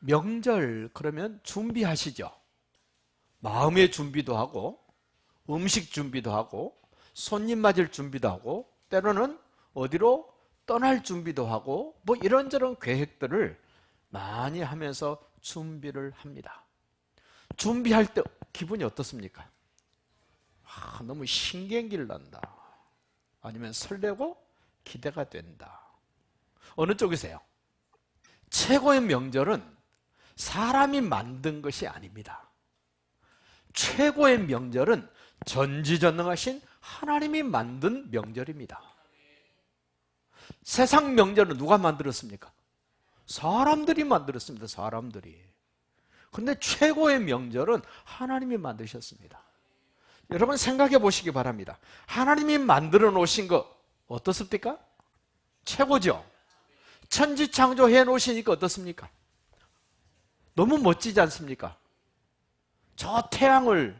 명절 그러면 준비하시죠. 마음의 준비도 하고 음식 준비도 하고 손님 맞을 준비도 하고 때로는 어디로 떠날 준비도 하고 뭐 이런저런 계획들을 많이 하면서 준비를 합니다. 준비할 때 기분이 어떻습니까? 아, 너무 신경질 난다. 아니면 설레고 기대가 된다. 어느 쪽이세요? 최고의 명절은 사람이 만든 것이 아닙니다. 최고의 명절은 전지전능하신 하나님이 만든 명절입니다. 세상 명절은 누가 만들었습니까? 사람들이 만들었습니다. 사람들이. 근데 최고의 명절은 하나님이 만드셨습니다. 여러분 생각해 보시기 바랍니다. 하나님이 만들어 놓으신 거 어떻습니까? 최고죠. 천지 창조해 놓으시니까 어떻습니까? 너무 멋지지 않습니까? 저 태양을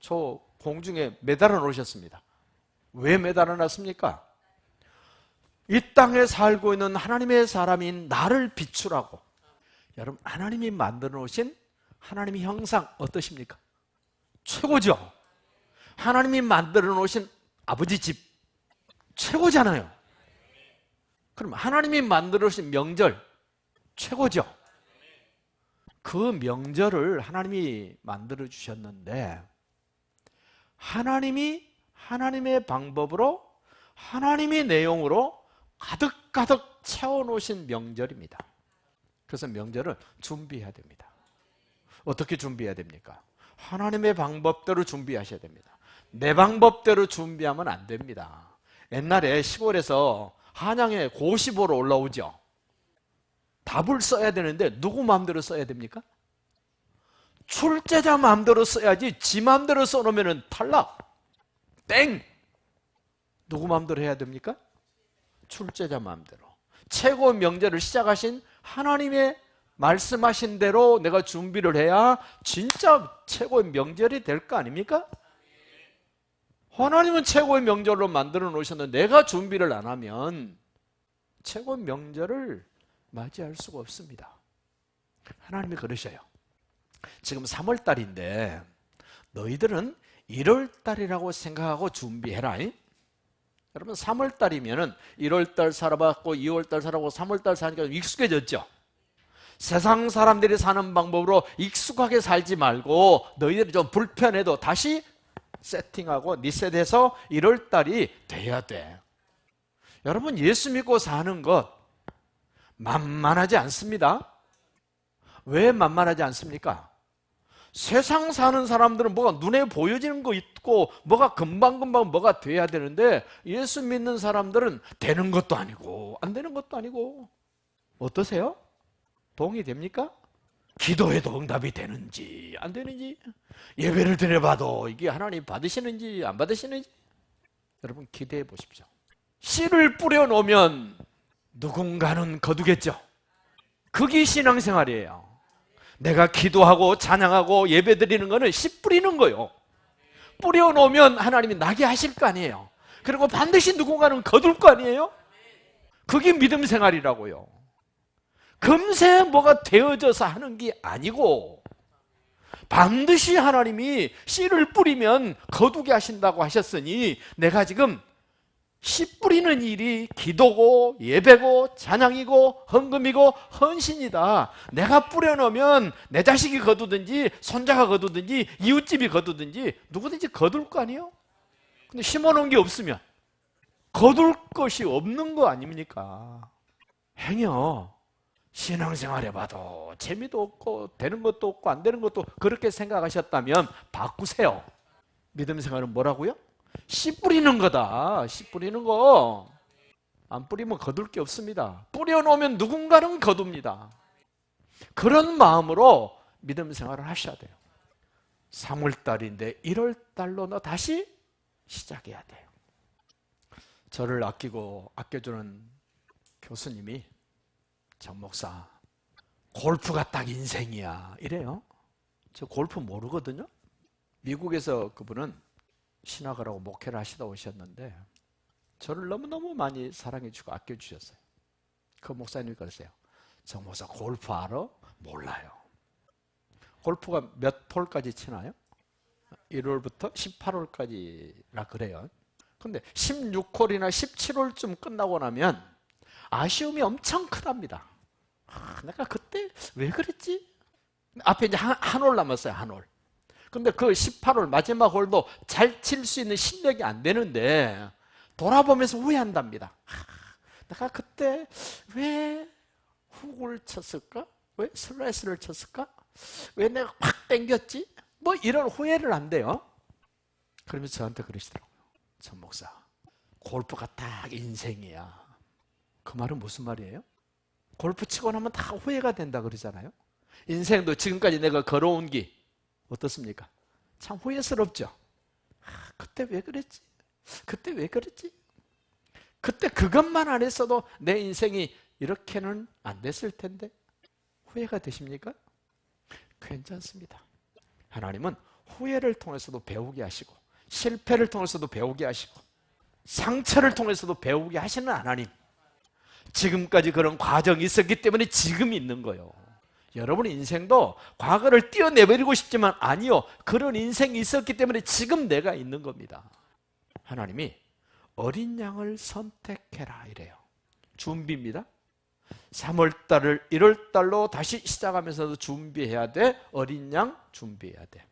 저 공중에 매달아 놓으셨습니다. 왜 매달아 놨습니까? 이 땅에 살고 있는 하나님의 사람인 나를 비추라고. 여러분, 하나님이 만들어 놓으신 하나님의 형상 어떠십니까? 최고죠? 하나님이 만들어 놓으신 아버지 집 최고잖아요. 그럼 하나님이 만들어 놓으신 명절 최고죠? 그 명절을 하나님이 만들어 주셨는데 하나님이 하나님의 방법으로 하나님의 내용으로 가득가득 채워 놓으신 명절입니다. 그래서 명절을 준비해야 됩니다. 어떻게 준비해야 됩니까? 하나님의 방법대로 준비하셔야 됩니다. 내 방법대로 준비하면 안 됩니다. 옛날에 시골에서 한양에 고시 보러 올라오죠. 답을 써야 되는데 누구 마음대로 써야 됩니까? 출제자 마음대로 써야지 지 마음대로 써놓으면 탈락. 땡! 누구 마음대로 해야 됩니까? 출제자 마음대로. 최고 명제를 시작하신 하나님의 말씀하신 대로 내가 준비를 해야 진짜 최고의 명절이 될 거 아닙니까? 하나님은 최고의 명절로 만들어 놓으셨는데 내가 준비를 안 하면 최고의 명절을 맞이할 수가 없습니다. 하나님이 그러셔요. 지금 3월 달인데 너희들은 1월 달이라고 생각하고 준비해라. 여러분 3월 달이면은 1월 달 살아봤고 2월 달 살아보고 3월 달 사니까 익숙해졌죠. 세상 사람들이 사는 방법으로 익숙하게 살지 말고 너희들이 좀 불편해도 다시 세팅하고 리셋해서 1월 달이 돼야 돼. 여러분 예수 믿고 사는 것 만만하지 않습니다. 왜 만만하지 않습니까? 세상 사는 사람들은 뭐가 눈에 보여지는 거 있고 뭐가 금방금방 뭐가 돼야 되는데 예수 믿는 사람들은 되는 것도 아니고 안 되는 것도 아니고 어떠세요? 동의됩니까? 기도해도 응답이 되는지 안 되는지 예배를 드려봐도 이게 하나님 받으시는지 안 받으시는지 여러분 기대해 보십시오. 씨를 뿌려 놓으면 누군가는 거두겠죠. 그게 신앙생활이에요. 내가 기도하고 찬양하고 예배 드리는 거는 씨 뿌리는 거요. 뿌려 놓으면 하나님이 나게 하실 거 아니에요. 그리고 반드시 누군가는 거둘 거 아니에요? 그게 믿음 생활이라고요. 금세 뭐가 되어져서 하는 게 아니고 반드시 하나님이 씨를 뿌리면 거두게 하신다고 하셨으니 내가 지금 씨 뿌리는 일이 기도고 예배고 찬양이고 헌금이고 헌신이다. 내가 뿌려놓으면 내 자식이 거두든지 손자가 거두든지 이웃집이 거두든지 누구든지 거둘 거 아니에요? 근데 심어놓은 게 없으면 거둘 것이 없는 거 아닙니까? 행여 신앙생활 해봐도 재미도 없고 되는 것도 없고 안 되는 것도 그렇게 생각하셨다면 바꾸세요. 믿음 생활은 뭐라고요? 씨 뿌리는 거다. 씨 뿌리는 거. 안 뿌리면 거둘 게 없습니다. 뿌려놓으면 누군가는 거둡니다. 그런 마음으로 믿음 생활을 하셔야 돼요. 3월달인데 1월달로 너 다시 시작해야 돼요. 저를 아끼고 아껴주는 교수님이 정 목사 골프가 딱 인생이야 이래요. 저 골프 모르거든요. 미국에서 그분은 신학을 하고 목회를 하시다 오셨는데 저를 너무너무 많이 사랑해 주고 아껴 주셨어요. 그 목사님이 그러세요. 정 목사 골프 알아? 몰라요. 골프가 몇 홀까지 치나요? 1월부터 18홀까지라 그래요. 근데 16홀이나 17홀쯤 끝나고 나면 아쉬움이 엄청 크답니다. 아, 내가 그때 왜 그랬지? 앞에 이제 한, 한홀 남았어요, 한 홀. 근데 그 18홀 마지막 홀도 잘 칠 수 있는 실력이 안 되는데 돌아보면서 후회한답니다. 아, 내가 그때 왜 훅을 쳤을까? 왜 슬라이스를 쳤을까? 왜 내가 확 땡겼지? 뭐 이런 후회를 한대요. 그러면서 저한테 그러시더라고요. 전 목사, 골프가 딱 인생이야. 그 말은 무슨 말이에요? 골프 치고 나면 다 후회가 된다 그러잖아요. 인생도 지금까지 내가 걸어온 길 어떻습니까? 참 후회스럽죠. 아, 그때 왜 그랬지? 그때 왜 그랬지? 그때 그것만 안 했어도 내 인생이 이렇게는 안 됐을 텐데 후회가 되십니까? 괜찮습니다. 하나님은 후회를 통해서도 배우게 하시고 실패를 통해서도 배우게 하시고 상처를 통해서도 배우게 하시는 하나님. 지금까지 그런 과정이 있었기 때문에 지금 있는 거예요. 여러분 인생도 과거를 띄어내버리고 싶지만 아니요. 그런 인생이 있었기 때문에 지금 내가 있는 겁니다. 하나님이 어린 양을 선택해라 이래요. 준비입니다. 3월달을 1월달로 다시 시작하면서도 준비해야 돼. 어린 양 준비해야 돼.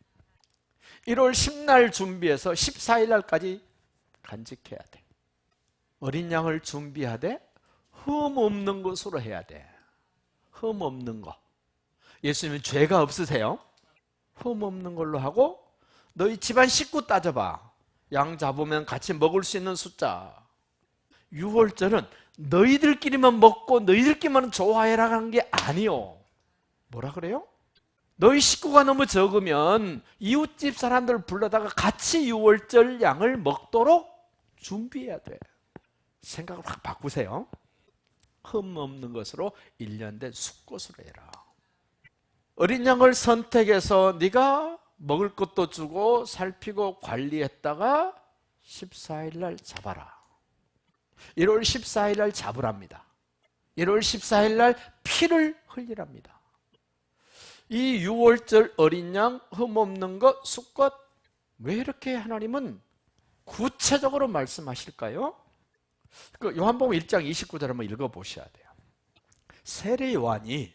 1월 10날 준비해서 14일 날까지 간직해야 돼. 어린 양을 준비하되 흠 없는 것으로 해야 돼. 흠 없는 거. 예수님은 죄가 없으세요? 흠 없는 걸로 하고 너희 집안 식구 따져봐. 양 잡으면 같이 먹을 수 있는 숫자. 6월절은 너희들끼리만 먹고 너희들끼리만 좋아해라 하는 게 아니요. 뭐라 그래요? 너희 식구가 너무 적으면 이웃집 사람들 불러다가 같이 6월절 양을 먹도록 준비해야 돼. 생각을 확 바꾸세요. 흠 없는 것으로 1년 된 수꽃으로 해라. 어린 양을 선택해서 네가 먹을 것도 주고 살피고 관리했다가 14일 날 잡아라. 1월 14일 날 잡으랍니다. 1월 14일 날 피를 흘리랍니다. 이 6월절 어린 양 흠없는 것 수컷 왜 이렇게 하나님은 구체적으로 말씀하실까요? 그 요한복음 1장 29절 한번 읽어 보셔야 돼요. 세례 요한이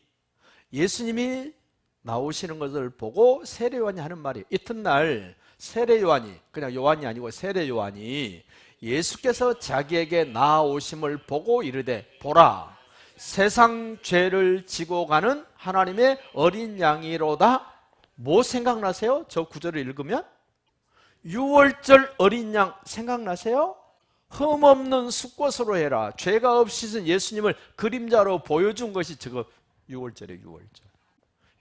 예수님이 나오시는 것을 보고 세례 요한이 하는 말이 이튿날 세례 요한이 그냥 요한이 아니고 세례 요한이 예수께서 자기에게 나오심을 보고 이르되 보라 세상 죄를 지고 가는 하나님의 어린 양이로다 뭐 생각나세요? 저 구절을 읽으면 6월절 어린 양 생각나세요? 흠없는 수꽃으로 해라 죄가 없으신 예수님을 그림자로 보여준 것이 저거 6월절이에요 6월절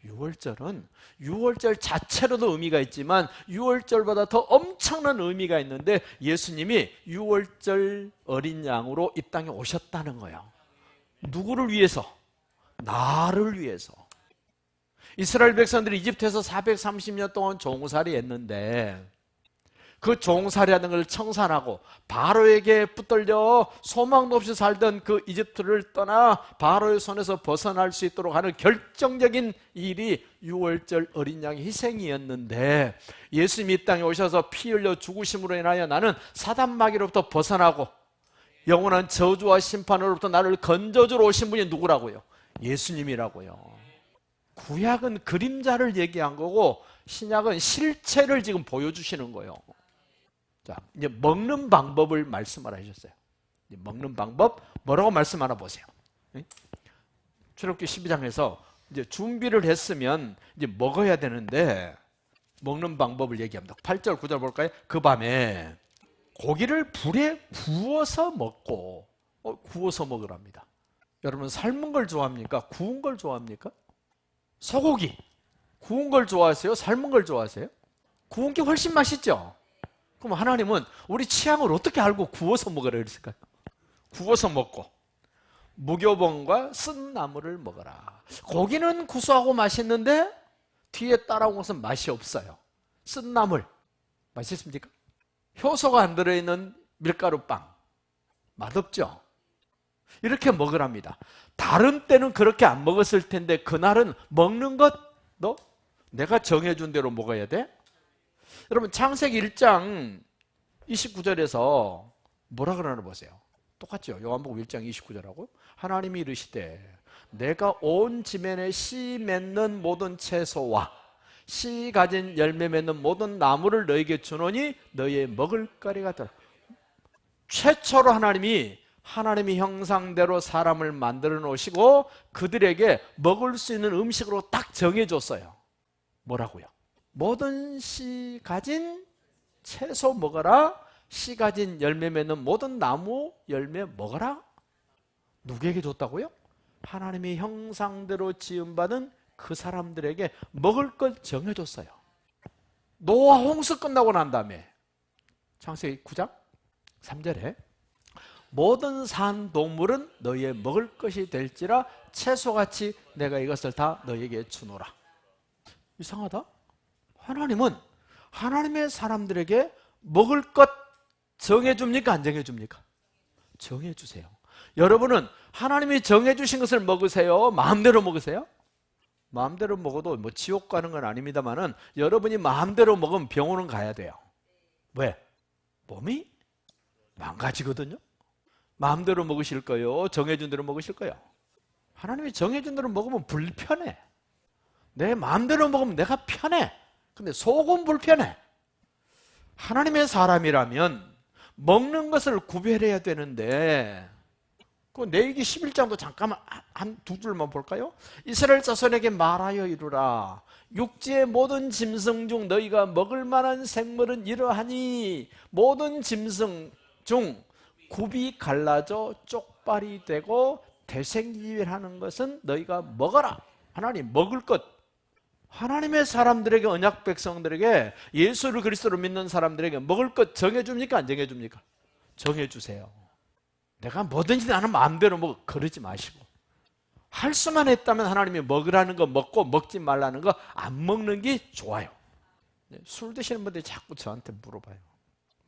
6월절은 6월절 자체로도 의미가 있지만 6월절보다 더 엄청난 의미가 있는데 예수님이 6월절 어린 양으로 이 땅에 오셨다는 거예요. 누구를 위해서? 나를 위해서. 이스라엘 백성들이 이집트에서 430년 동안 종살이 했는데 그 종살이라는 걸 청산하고 바로에게 붙들려 소망도 없이 살던 그 이집트를 떠나 바로의 손에서 벗어날 수 있도록 하는 결정적인 일이 6월절 어린 양의 희생이었는데 예수님이 이 땅에 오셔서 피 흘려 죽으심으로 인하여 나는 사단 마귀로부터 벗어나고 영원한 저주와 심판으로부터 나를 건져주러 오신 분이 누구라고요? 예수님이라고요. 구약은 그림자를 얘기한 거고 신약은 실체를 지금 보여주시는 거예요. 자, 이제 먹는 방법을 말씀을 하셨어요. 먹는 방법 뭐라고 말씀하나 보세요. 출애굽기 12장에서 이제 준비를 했으면 이제 먹어야 되는데 먹는 방법을 얘기합니다. 8절 9절 볼까요? 그 밤에 고기를 불에 구워서 먹고 어, 구워서 먹으랍니다. 여러분 삶은 걸 좋아합니까? 구운 걸 좋아합니까? 소고기 구운 걸 좋아하세요? 삶은 걸 좋아하세요? 구운 게 훨씬 맛있죠. 그럼 하나님은 우리 취향을 어떻게 알고 구워서 먹으라 그랬을까요? 구워서 먹고 무교봉과 쓴 나물을 먹어라. 고기는 구수하고 맛있는데 뒤에 따라온 것은 맛이 없어요. 쓴 나물 맛있습니까? 효소가 안 들어있는 밀가루 빵 맛없죠. 이렇게 먹으랍니다. 다른 때는 그렇게 안 먹었을 텐데 그날은 먹는 것너 내가 정해준 대로 먹어야 돼? 여러분 창세기 1장 29절에서 뭐라 그러나 보세요. 똑같죠. 요한복음 1장 29절하고 하나님이 이르시되 내가 온 지면에 씨 맺는 모든 채소와 씨 가진 열매 맺는 모든 나무를 너에게 주노니 너의 먹을 거리가 되라. 최초로 하나님이 하나님의 형상대로 사람을 만들어 놓으시고 그들에게 먹을 수 있는 음식으로 딱 정해 줬어요. 뭐라고요? 모든 씨 가진 채소 먹어라. 씨 가진 열매 맺는 모든 나무 열매 먹어라. 누구에게 줬다고요? 하나님의 형상대로 지음받은 그 사람들에게 먹을 걸 정해줬어요. 노아 홍수 끝나고 난 다음에 창세기 9장 3절에 모든 산 동물은 너희의 먹을 것이 될지라 채소같이 내가 이것을 다 너희에게 주노라. 이상하다. 하나님은 하나님의 사람들에게 먹을 것 정해줍니까? 안 정해줍니까? 정해주세요. 여러분은 하나님이 정해주신 것을 먹으세요? 마음대로 먹으세요? 마음대로 먹어도 뭐 지옥 가는 건 아닙니다만은 여러분이 마음대로 먹으면 병원은 가야 돼요. 왜? 몸이 망가지거든요. 마음대로 먹으실 거요? 정해준 대로 먹으실 거요? 하나님이 정해준 대로 먹으면 불편해. 내 마음대로 먹으면 내가 편해. 근데 속은 불편해. 하나님의 사람이라면 먹는 것을 구별해야 되는데 그 내기 11장도 잠깐만 한 두 줄만 볼까요? 이스라엘 자손에게 말하여 이루라 육지의 모든 짐승 중 너희가 먹을 만한 생물은 이러하니 모든 짐승 중 굽이 갈라져 쪽발이 되고 대생기하는 것은 너희가 먹어라 하나님 먹을 것 하나님의 사람들에게 언약 백성들에게 예수를 그리스도로 믿는 사람들에게 먹을 것 정해 줍니까? 안 정해 줍니까? 정해 주세요. 내가 뭐든지 나는 마음대로 먹어 그러지 마시고 할 수만 했다면 하나님이 먹으라는 거 먹고 먹지 말라는 거 안 먹는 게 좋아요. 네, 술 드시는 분들이 자꾸 저한테 물어봐요.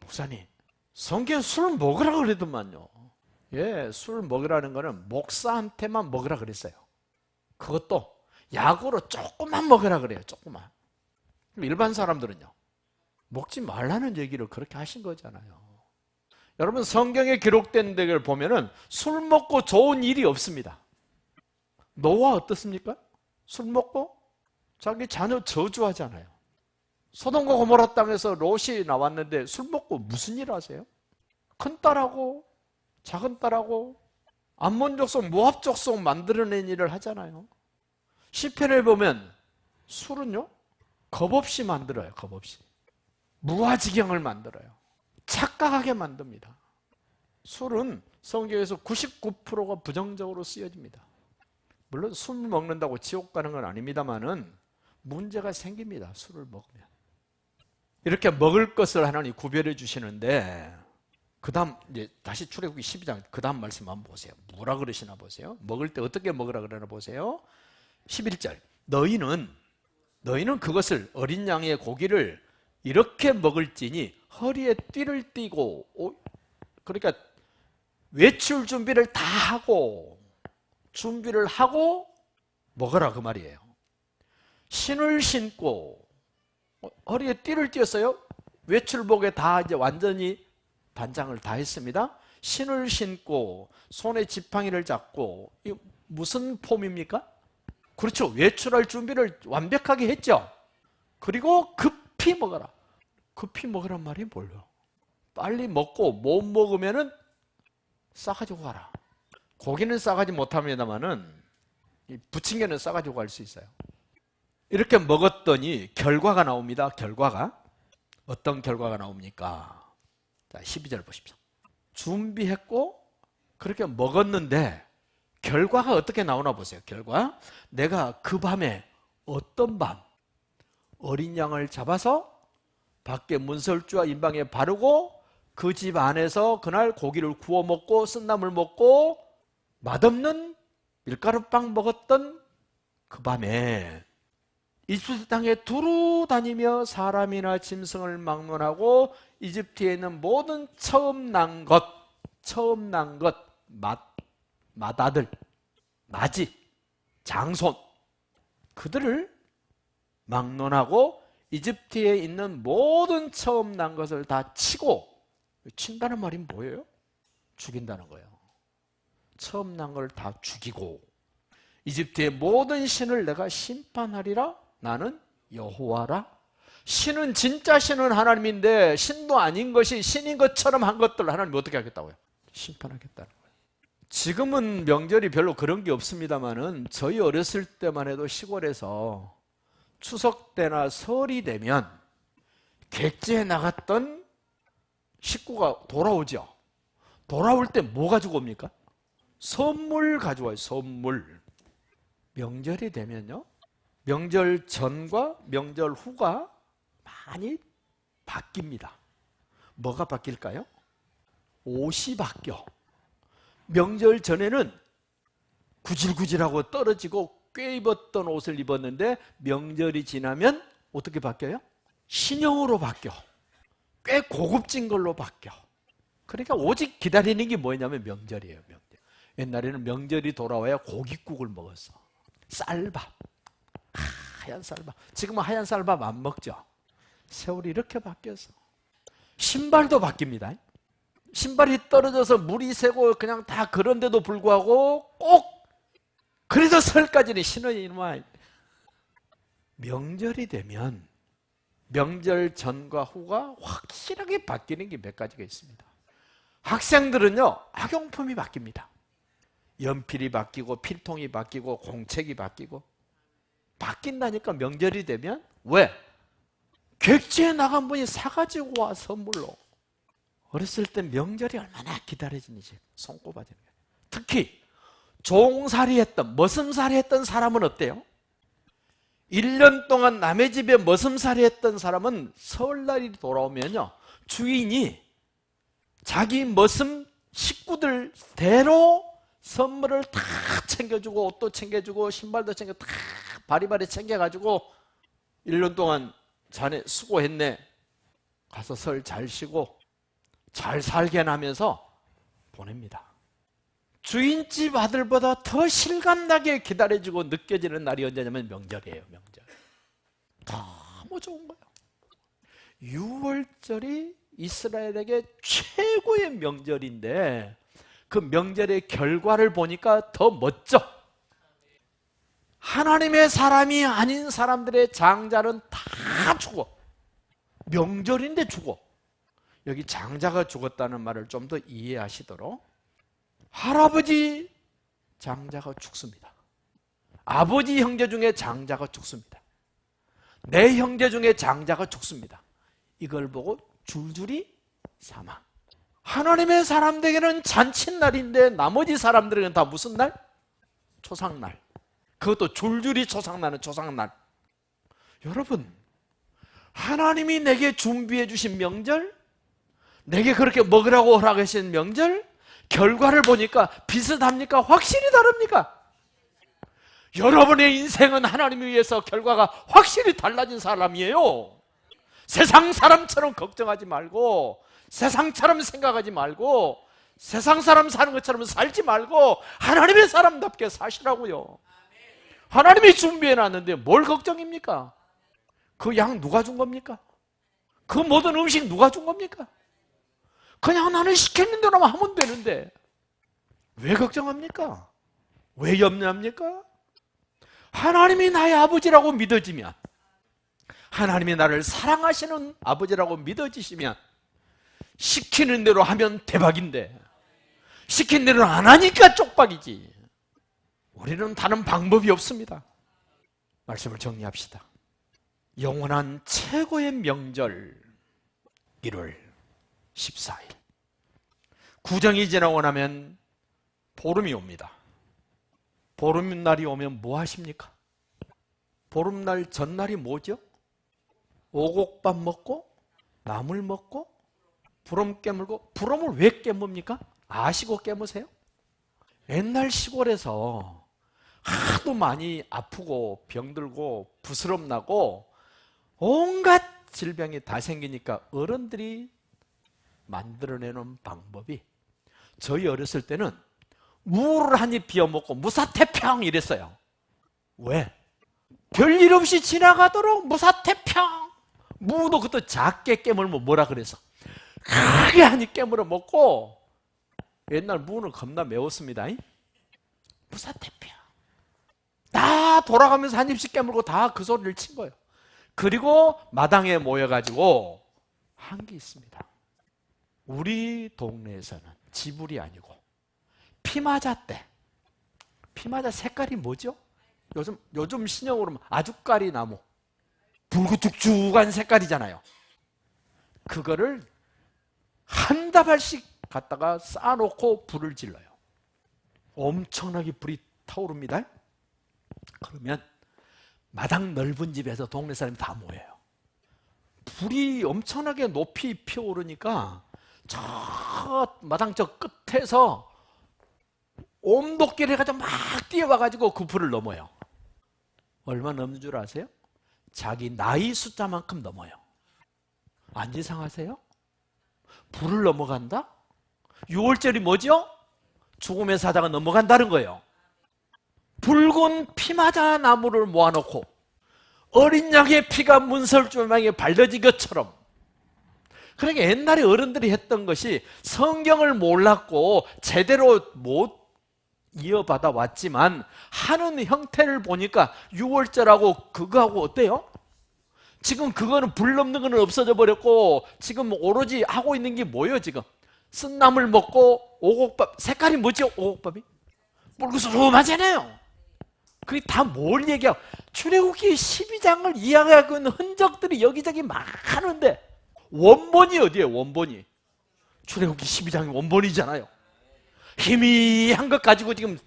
목사님 성경 술 먹으라 그러더만요. 예, 술 먹으라는 거는 목사한테만 먹으라 그랬어요. 그것도 약으로 조금만 먹으라 그래요 조금만 일반 사람들은요 먹지 말라는 얘기를 그렇게 하신 거잖아요 여러분 성경에 기록된 데를 보면은 술 먹고 좋은 일이 없습니다. 노아 어떻습니까? 술 먹고 자기 자녀 저주하잖아요. 소돔과 고모라 땅에서 롯이 나왔는데 술 먹고 무슨 일 하세요? 큰 딸하고 작은 딸하고 암몬 족속 모압 족속 만들어낸 일을 하잖아요. 시편을 보면 술은요 겁 없이 만들어요. 겁 없이 무화지경을 만들어요. 착각하게 만듭니다. 술은 성경에서 99%가 부정적으로 쓰여집니다. 물론 술 먹는다고 지옥 가는 건 아닙니다만은 문제가 생깁니다. 술을 먹으면. 이렇게 먹을 것을 하나님 구별해 주시는데 그다음 이제 다시 출애굽기 12장 그다음 말씀 한번 보세요. 뭐라 그러시나 보세요. 먹을 때 어떻게 먹으라 그러나 보세요. 11절. 너희는 너희는 그것을 어린 양의 고기를 이렇게 먹을지니 허리에 띠를 띠고 그러니까 외출 준비를 다 하고 준비를 하고 먹어라 그 말이에요. 신을 신고 어, 허리에 띠를 띄었어요. 외출복에 다 이제 완전히 단장을 다 했습니다. 신을 신고 손에 지팡이를 잡고 이 무슨 폼입니까? 그렇죠. 외출할 준비를 완벽하게 했죠. 그리고 급히 먹어라. 급히 먹으란 말이 뭘요? 빨리 먹고 못 먹으면은 싸가지고 가라. 고기는 싸가지 못합니다만은 부침개는 싸가지고 갈 수 있어요. 이렇게 먹었더니 결과가 나옵니다. 결과가 어떤 결과가 나옵니까? 자, 12절 보십시오. 준비했고 그렇게 먹었는데 결과가 어떻게 나오나 보세요. 결과 내가 그 밤에 어떤 밤 어린 양을 잡아서 밖에 문설주와 인방에 바르고 그 집 안에서 그날 고기를 구워 먹고 쓴나물 먹고 맛없는 밀가루빵 먹었던 그 밤에 이집트 땅에 두루 다니며 사람이나 짐승을 막론하고 이집트에 있는 모든 처음 난 것, 처음 난 것, 맛, 맏아들, 맏집, 장손 그들을 막론하고 이집트에 있는 모든 처음 난 것을 다 치고 친다는 말이 뭐예요? 죽인다는 거예요. 처음 난 걸 다 죽이고 이집트의 모든 신을 내가 심판하리라 나는 여호와라 신은 진짜 신은 하나님인데 신도 아닌 것이 신인 것처럼 한 것들 하나님 어떻게 하겠다고요? 심판하겠다는 거예요. 지금은 명절이 별로 그런 게 없습니다만은 저희 어렸을 때만 해도 시골에서 추석 때나 설이 되면 객지에 나갔던 식구가 돌아오죠. 돌아올 때 뭐 가지고 옵니까? 선물 가져와요. 선물. 명절이 되면요. 명절 전과 명절 후가 많이 바뀝니다. 뭐가 바뀔까요? 옷이 바뀌어. 명절 전에는 구질구질하고 떨어지고 꽤 입었던 옷을 입었는데 명절이 지나면 어떻게 바뀌어요? 신형으로 바뀌어. 꽤 고급진 걸로 바뀌어. 그러니까 오직 기다리는 게 뭐냐면 명절이에요. 명절. 옛날에는 명절이 돌아와야 고깃국을 먹었어. 쌀밥. 하얀 쌀밥. 지금은 하얀 쌀밥 안 먹죠. 세월이 이렇게 바뀌어서. 신발도 바뀝니다. 신발이 떨어져서 물이 새고 그냥 다 그런데도 불구하고 꼭 그래서 설까지는 신어야 이놈아. 명절이 되면 명절 전과 후가 확실하게 바뀌는 게 몇 가지가 있습니다. 학생들은요, 학용품이 바뀝니다. 연필이 바뀌고, 필통이 바뀌고, 공책이 바뀌고. 바뀐다니까 명절이 되면? 왜? 객지에 나간 분이 사가지고 와, 선물로. 어렸을 때 명절이 얼마나 기다려지는지 손꼽아지는 거예요. 특히, 종살이 했던, 머슴살이 했던 사람은 어때요? 1년 동안 남의 집에 머슴살이 했던 사람은 설날이 돌아오면요. 주인이 자기 머슴 식구들 대로 선물을 다 챙겨주고 옷도 챙겨주고 신발도 챙겨 다 바리바리 챙겨가지고 1년 동안 자네 수고했네. 가서 설 잘 쉬고 잘 살게 하면서 보냅니다. 주인집 아들보다 더 실감나게 기다려지고 느껴지는 날이 언제냐면 명절이에요, 명절. 너무 좋은 거예요. 6월절이 이스라엘에게 최고의 명절인데 그 명절의 결과를 보니까 더 멋져. 하나님의 사람이 아닌 사람들의 장자는 다 죽어. 명절인데 죽어. 여기 장자가 죽었다는 말을 좀 더 이해하시도록 할아버지 장자가 죽습니다. 아버지 형제 중에 장자가 죽습니다. 내 형제 중에 장자가 죽습니다. 이걸 보고 줄줄이 사망. 하나님의 사람들에게는 잔칫날인데 나머지 사람들에게는 다 무슨 날? 초상날. 그것도 줄줄이 초상나는 초상날. 여러분, 하나님이 내게 준비해 주신 명절, 내게 그렇게 먹으라고 허락하신 명절, 결과를 보니까 비슷합니까? 확실히 다릅니까? 여러분의 인생은 하나님을 위해서 결과가 확실히 달라진 사람이에요. 세상 사람처럼 걱정하지 말고, 세상처럼 생각하지 말고, 세상 사람 사는 것처럼 살지 말고, 하나님의 사람답게 사시라고요. 하나님이 준비해 놨는데 뭘 걱정입니까? 그 양 누가 준 겁니까? 그 모든 음식 누가 준 겁니까? 그냥 나는 시켰는 대로만 하면 되는데. 왜 걱정합니까? 왜 염려합니까? 하나님이 나의 아버지라고 믿어지면 하나님이 나를 사랑하시는 아버지라고 믿어지시면 시키는 대로 하면 대박인데 시킨 대로 안 하니까 쪽박이지. 우리는 다른 방법이 없습니다. 말씀을 정리합시다. 영원한 최고의 명절 1월 14일 구정이 지나고 나면 보름이 옵니다. 보름날이 오면 뭐 하십니까? 보름날 전날이 뭐죠? 오곡밥 먹고 나물 먹고 부럼 깨물고 부럼을 왜 깨뭅니까? 아시고 깨무세요? 옛날 시골에서 하도 많이 아프고 병들고 부스럼 나고 온갖 질병이 다 생기니까 어른들이 만들어내는 방법이 저희 어렸을 때는 무를 한 입 비워 먹고 무사태평 이랬어요. 왜? 별일 없이 지나가도록 무사태평. 무도 그것도 작게 깨물면 뭐라 그래서 크게 한 입 깨물어 먹고 옛날 무는 겁나 매웠습니다. 잉? 무사태평. 다 돌아가면서 한 입씩 깨물고 다 그 소리를 친 거예요. 그리고 마당에 모여가지고 한 게 있습니다. 우리 동네에서는 지불이 아니고 피마자 때 피마자 색깔이 뭐죠? 요즘 요즘 신형으로 아주까리 나무 붉고죽죽한 색깔이잖아요. 그거를 한 다발씩 갖다가 쌓아놓고 불을 질러요. 엄청나게 불이 타오릅니다. 그러면 마당 넓은 집에서 동네 사람이 다 모여요. 불이 엄청나게 높이 피어오르니까 저 마당 저 끝에서 옴도끼를 해가지고 막 뛰어와가지고 그 불을 넘어요. 얼마 넘는 줄 아세요? 자기 나이 숫자만큼 넘어요. 안 이상하세요? 불을 넘어간다? 6월절이 뭐죠? 죽음의 사자가 넘어간다는 거예요. 붉은 피마자 나무를 모아놓고 어린 양의 피가 문설주망에 발려진 것처럼 그러니까 옛날에 어른들이 했던 것이 성경을 몰랐고 제대로 못 이어받아 왔지만 하는 형태를 보니까 6월절하고 그거하고 어때요? 지금 그거는 불 넘는 거는 없어져 버렸고 지금 오로지 하고 있는 게 뭐예요 지금? 쓴나물 먹고 오곡밥 색깔이 뭐죠 오곡밥이? 뿔구스름하잖아요 그게 다 뭘 얘기하고 출애굽기 12장을 이야기하고 있는 흔적들이 여기저기 많은데 원본이 어디예요 원본이? 출애굽기 12장이 원본이잖아요 희미한 것 가지고 지금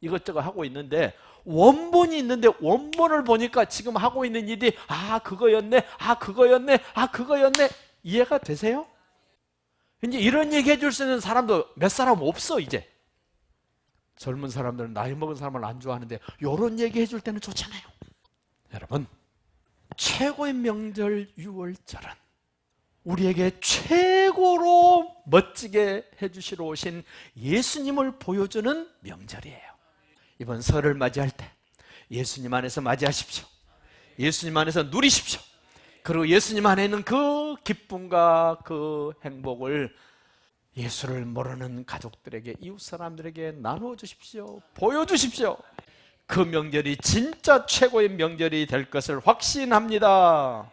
이것저것 하고 있는데 원본이 있는데 원본을 보니까 지금 하고 있는 일이 아 그거였네 아 그거였네 아 그거였네 이해가 되세요? 이제 이런 얘기 해줄 수 있는 사람도 몇 사람 없어 이제 젊은 사람들은 나이 먹은 사람을 안 좋아하는데 이런 얘기 해줄 때는 좋잖아요 여러분 최고의 명절 6월절은 우리에게 최고로 멋지게 해주시러 오신 예수님을 보여주는 명절이에요. 이번 설을 맞이할 때 예수님 안에서 맞이하십시오. 예수님 안에서 누리십시오. 그리고 예수님 안에 있는 그 기쁨과 그 행복을 예수를 모르는 가족들에게 이웃 사람들에게 나누어 주십시오. 보여 주십시오. 그 명절이 진짜 최고의 명절이 될 것을 확신합니다.